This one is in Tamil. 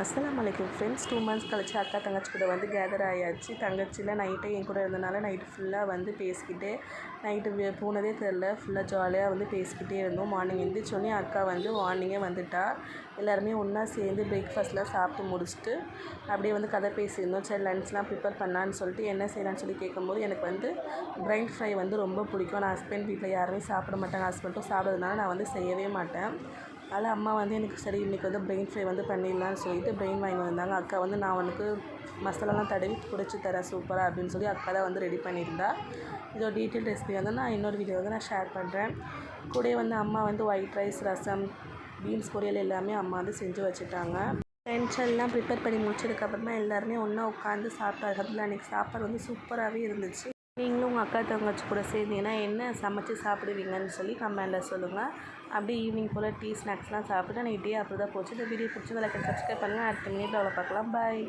அஸ்லாம் அலைக்கும் ஃப்ரெண்ட்ஸ் டூ மந்த்ஸ் கழிச்சு அக்கா தங்கச்சி கூட வந்து கேதர் ஆயாச்சு. தங்கச்சியில் நைட்டே என் கூட இருந்தனால நைட்டு ஃபுல்லாக வந்து பேசிக்கிட்டே நைட்டு போனதே தெரில ஃபுல்லாக ஜாலியாக வந்து பேசிக்கிட்டே இருந்தோம். மார்னிங் எழுந்திரிச்சோடனே அக்கா வந்து மார்னிங்கே வந்துட்டா. எல்லாருமே ஒன்றா சேர்ந்து பிரேக்ஃபாஸ்ட்லாம் சாப்பிட்டு முடிச்சுட்டு அப்படியே வந்து கதை பேசியிருந்தோம். சரி லன்ச்லாம் ப்ரிப்பேர் பண்ணான்னு சொல்லிட்டு என்ன செய்யலான்னு சொல்லி கேட்கும்போது எனக்கு வந்து பிரைன் ஃப்ரை வந்து ரொம்ப பிடிக்கும். நான் ஹஸ்பண்ட் வீட்டில் யாருமே சாப்பிட மாட்டாங்க. ஹஸ்பண்டும் சாப்பிட்றதுனால நான் வந்து செய்யவே மாட்டேன். அதனால் அம்மா வந்து எனக்கு சரி இன்றைக்கி வந்து பிரெயின் ஃப்ரை வந்து பண்ணிடலான்னு சொல்லிட்டு பிரெயின் வாங்கி வந்தாங்க. அக்கா வந்து நான் உனக்கு மசாலாலாம் தடவி பிடிச்சி தரேன் சூப்பராக அப்படின்னு சொல்லி அக்கா தான் வந்து ரெடி பண்ணியிருந்தா. இதோட டீட்டெயில் ரெசிபி வந்து நான் இன்னொரு வீடியோ வந்து நான் ஷேர் பண்ணுறேன் கூடயே வந்து அம்மா வந்து ஒயிட் ரைஸ் ரசம் பீன்ஸ் பொரியல் எல்லாமே அம்மா வந்து செஞ்சு வச்சுட்டாங்க. ஃப்ரெண்ட்ஸ் எல்லாம் ப்ரிப்பேர் பண்ணி முடிச்சதுக்கப்புறமா எல்லாருமே ஒன்றா உட்காந்து சாப்பிட்டாங்க. அதில் அன்றைக்கி சாப்பாடு வந்து சூப்பராகவே இருந்துச்சு. நீங்களும் உங்கள் அக்கா தங்கச்சி கூட சேர்ந்தீங்கன்னா என்ன சமைச்சு சாப்பிடுவீங்கன்னு சொல்லி கமெண்டில் சொல்லுங்கள் அப்படியே ஈவினிங் போல் டீ ஸ்நாக்ஸ்லாம் சாப்பிட்டு அன்றைக்கி டே அப்படி தான் போச்சு. இந்த வீடியோ பிடிச்சதில் சப்ஸ்கிரைப் பண்ணுங்கள் அடுத்த மினிட்டில் அவ்வளோ பார்க்கலாம். பாய்